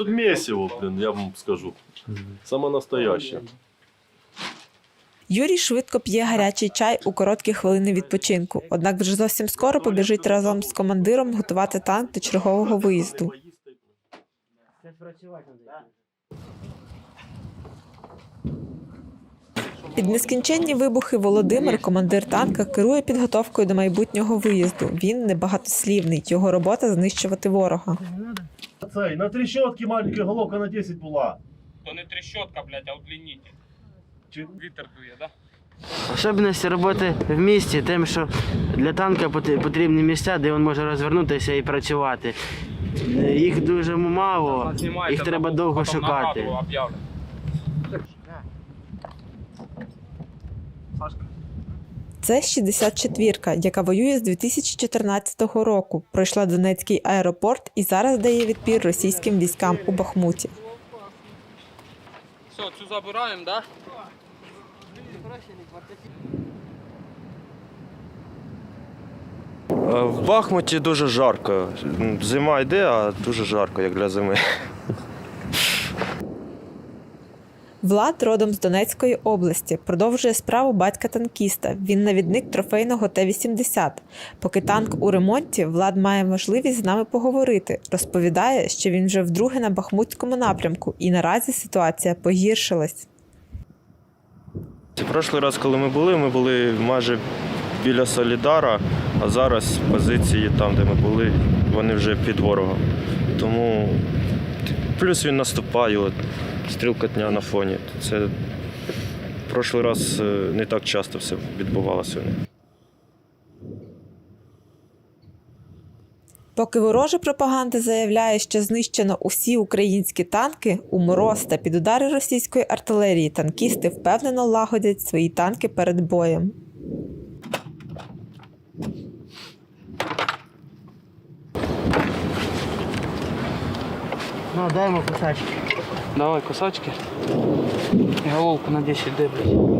тут месиво, блин, я вам скажу. Саме настояще. Юрій швидко п'є гарячий чай у короткі хвилини відпочинку, однак вже зовсім скоро побіжить разом з командиром готувати танк до чергового виїзду. Під нескінченні вибухи Володимир, командир танка, керує підготовкою до майбутнього виїзду. Він небагатослівний. Його робота знищувати ворога. Цей, на трещотки маленька головка на 10 була. То не трещотка, блядь, а удлінитель. Чи- Вітер дує, да? Особливості роботи в місті, тим, що для танка потрібні місця, де він може розвернутися і працювати. Їх дуже мало, їх треба довго шукати. об'явлю. Це 64-ка, яка воює з 2014 року. Пройшла Донецький аеропорт і зараз дає відпір російським військам у Бахмуті. Все, цю забираємо, да? Е, В Бахмуті дуже жарко. Зима йде, а дуже жарко, як для зими. Влад родом з Донецької області продовжує справу батька танкіста. Він навідник трофейного Т-80. Поки танк у ремонті, Влад має можливість з нами поговорити. Розповідає, що він вже вдруге на Бахмутському напрямку, і наразі ситуація погіршилась. Прошлий раз, коли ми були, ми були майже біля Солідара, а зараз позиції там, де ми були, вони вже під ворогом. Тому плюс він наступає, стрілкотня на фоні. Це прошлий раз е, не так часто все відбувалося. Поки ворожа пропаганда заявляє, що знищено усі українські танки, у мороз та під удари російської артилерії танкісти впевнено лагодять свої танки перед боєм. Ну, даємо кусачки. Давай кусачки. І головку на 10 де, блядь.